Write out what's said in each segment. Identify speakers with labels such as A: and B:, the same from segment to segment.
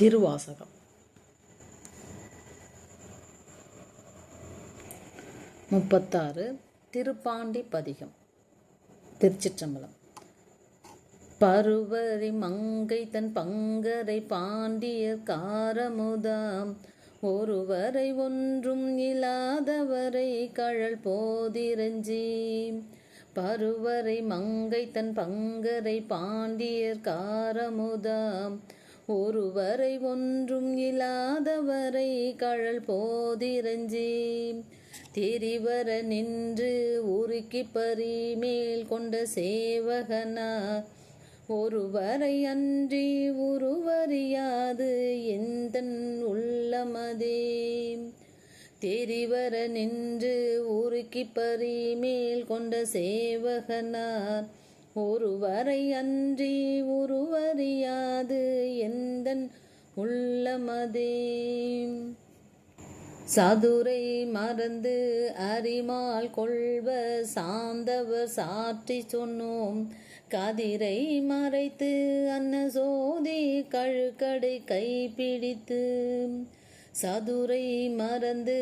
A: திருவாசகம். முப்பத்தாறு திருப்பாண்டி பதிகம் திருச்சிற்றம்பலம். பருவரை மங்கை தன் பங்கரை பாண்டியர் காரமுதாம். ஒருவரை ஒன்றும் இல்லாதவரை கழல் போதிரஞ்சி. பருவரை மங்கை தன் பங்கரை பாண்டியர் காரமுதாம். ஒருவரை ஒன்றும் இல்லாதவரை கழல் போதிரஞ்சி. திரிவர நின்று உருக்கி பரிமேல் கொண்ட சேவகனார் ஒருவரை அன்றி உருவறியாது எந்தன் உள்ளமதே. தெரிவர நின்று உருக்கி பரிமேல் கொண்ட சேவகனார் ஒருவரை அன்றி உருவறியாது எந்தன் உள்ளமதே. சதுரை மறந்து அரிமால் கொள்வ சாந்தவர் சாற்றி சொன்னோம். கதிரை மறைத்து அன்ன சோதி கழுக்கடை கைப்பிடித்து. சதுரை மறந்து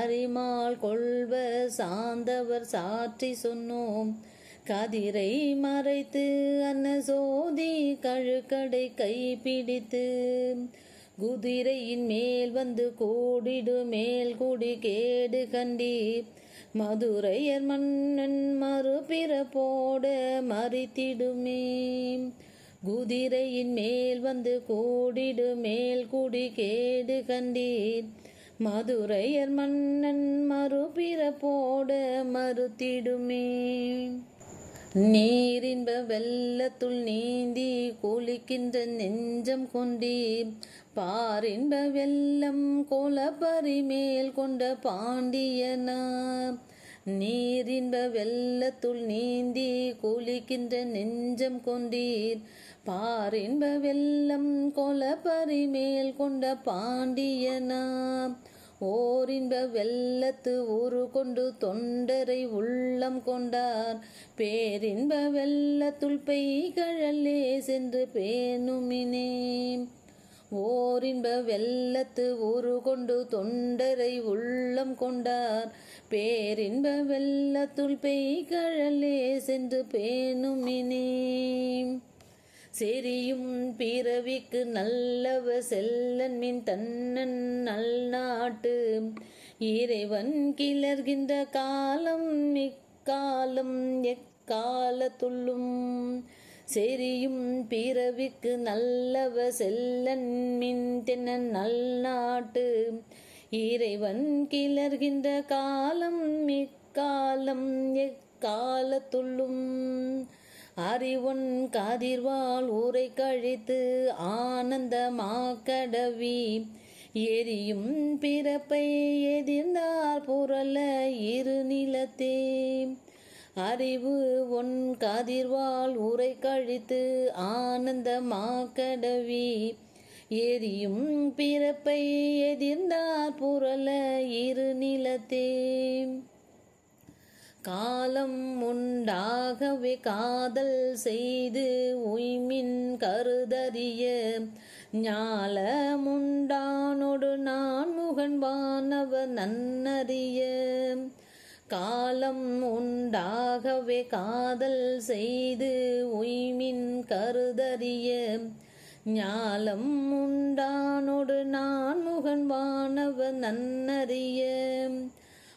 A: அரிமால் கொள்வ சாந்தவர் சாற்றி சொன்னோம். கதிரை மறைத்து அன்ன சோதி கழுக்கடை கைப்பிடித்து குதிரையின் மேல் வந்து கூடிடு மேல் குடி கேடு கண்டி மதுரையர் மன்னன் மறுபிறப்போட மறித்திடுமே. குதிரையின் மேல் வந்து கூடிடு மேல் குடி கேடு கண்டீர். மதுரையர் மன்னன் மறுபிறப்போட மறுத்திடுமே. நீரின்ப வெள்ளத்துள் நீந்தி குளிக்கின்ற நெஞ்சம் கொண்டீர். பாரின்ப வெள்ளம் கோலப்பரி மேல் கொண்ட பாண்டியனா நீரின்ப வெள்ளத்துள் நீந்தி குளிக்கின்ற நெஞ்சம் கொண்டீர். பாரின்ப வெள்ளம் கோலப்பரி மேல் கொண்ட பாண்டியனா ஓரின்ப வெள்ளத்து ஊறு கொண்டு தொண்டரை உள்ளம் கொண்டார். பேரின்ப வெள்ளத்துள் பெய்கழலே சென்று பேணுமினே. ஓரின்ப வெள்ளத்து ஊறு கொண்டு தொண்டரை உள்ளம் கொண்டார். பேரின்ப வெள்ளத்துள் பெய்கழலே சென்று பேணுமினே. செரியும் பிறவிக்கு நல்லவ செல்லன் மின் தன்னன் நல் நாட்டு இறைவன் கிளர்கின்ற காலம் இக்காலம் எக்காலத்துள்ளும். செரியும் பிறவிக்கு நல்லவ செல்லன் மின் தென்னன் நல் நாட்டு இறைவன் கிளர்கின்ற காலம் இக்காலம் எக்காலத்துள்ளும். அறிவுன் கதிர்வாள் ஊரை கழித்து ஆனந்தமாக்கடவி. எரியும் பிறப்பை எதிர்ந்தார் புரல இரு நிலத்தே. அறிவு ஒன் காதிர்வால் உரை கழித்து ஆனந்தமாக்கடவி. எரியும் பிறப்பை எதிர்ந்தார் புரல இரு நிலத்தே. காலம் உண்டாகவே காதல் செய்து உய்மின் கருதறிய ஞாலமுண்டானொடு நான் முகன்பானவ நன்னறிய. காலம் உண்டாகவே காதல் செய்து உய்மின் கருதறிய ஞாலம் உண்டானொடு நான் முகன்பானவ நன்னறிய.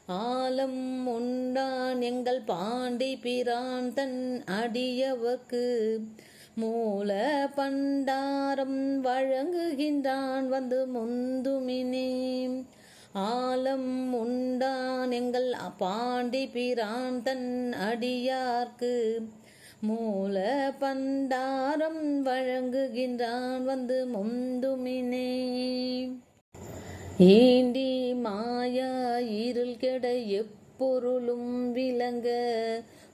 A: ஆலம் உண்டான் எங்கள் பாண்டி பிரான் தன் அடியவர்க்கு மூல பண்டாரம் வழங்குகின்றான் வந்து முந்துமினே. ஆலம் உண்டான் எங்கள் பாண்டி பிரான் தன் அடியார்க்கு. மூல பண்டாரம் வழங்குகின்றான் வந்து முந்துமினே. ஏண்டி மாயா இருள் கெட எப்பொருளும் விளங்க?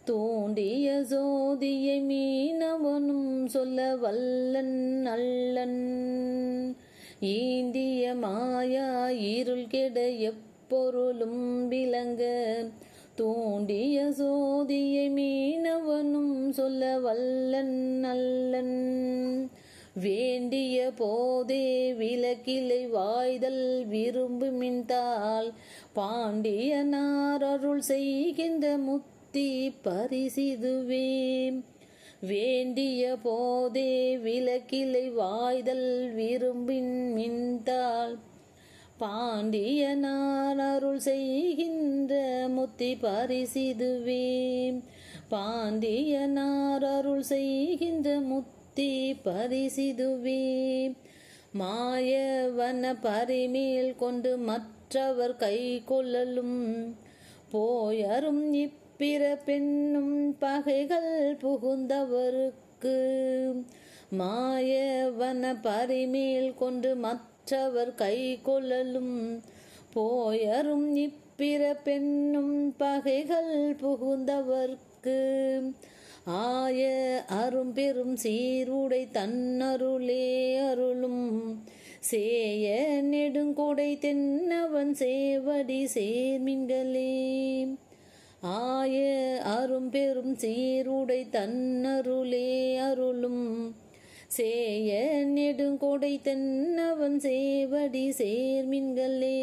A: தோண்டிய சோதியை மீனவனும் சொல்ல வல்லன் அல்லன். ஈண்டிய மாயா இருள் கெட எப்பொருளும் விளங்க? தோண்டிய சோதியை மீனவனும் சொல்ல வல்லன் அல்லன். வேண்டிய போதே விலக்கிலை வாய்தல் விரும்புமின்தால் பாண்டியனார் அருள் செய்கின்ற முத்தி பரிசிதுவே வேண்டிய போதே விலக்கிலை வாய்தல் விரும்பின் மின்தால் பாண்டியனார் அருள் செய்கின்ற முத்தி பரிசிதுவே பாண்டியனார் அருள் செய்கின்ற முத்தி பரிசிதுவே. மாயவன பரிமேல் கொண்டு மற்றவர் கை கொள்ளலும். போயரும் இப்பிற பெண்ணும் பகைகள் புகுந்தவருக்கு. மாயவன பரிமேல் கொண்டு மற்றவர் கை கொள்ளலும். போயரும் இப்பிற பெண்ணும் பகைகள் புகுந்தவர்க்கு. ஆய அரும்பெரும் சீருடை தன்னருளே அருளும். சேய நெடுங்கொடை தென்னவன் சேவடி சேர்மின்களே ஆய அரும்பெரும் சீருடை தன்னருளே அருளும். சேய நெடுங்கொடை தென்னவன் சேவடி சேர்மின்களே.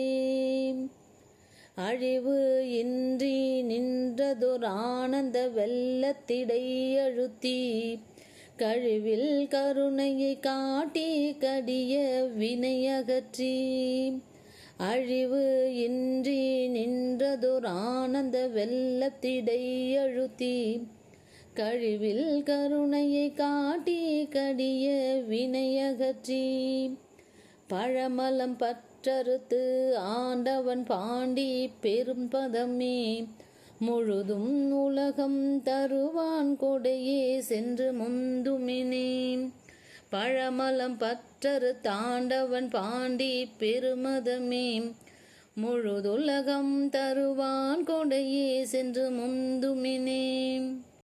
A: அழிவு இன்றி நின்றதொர் ஆனந்த வெள்ளத்திடை அழுத்தி கழிவில் கருணையை காட்டி கடிய வினையகற்றி அழிவு இன்றி நின்றதொர் ஆனந்த வெள்ளத்திடை அழுத்தி கழிவில் கருணையை காட்டி கடிய வினையகற்றி பழமலம் பற்றறுத்து ஆண்டவன் பாண்டி பெரும் பதமே. முழுதும் உலகம் தருவான் கொடையே சென்று முந்துமினே பழமலம் பற்றறு தாண்டவன் பாண்டி பெருமதமே. முழுதுலகம் தருவான் கொடையே சென்று முந்துமினே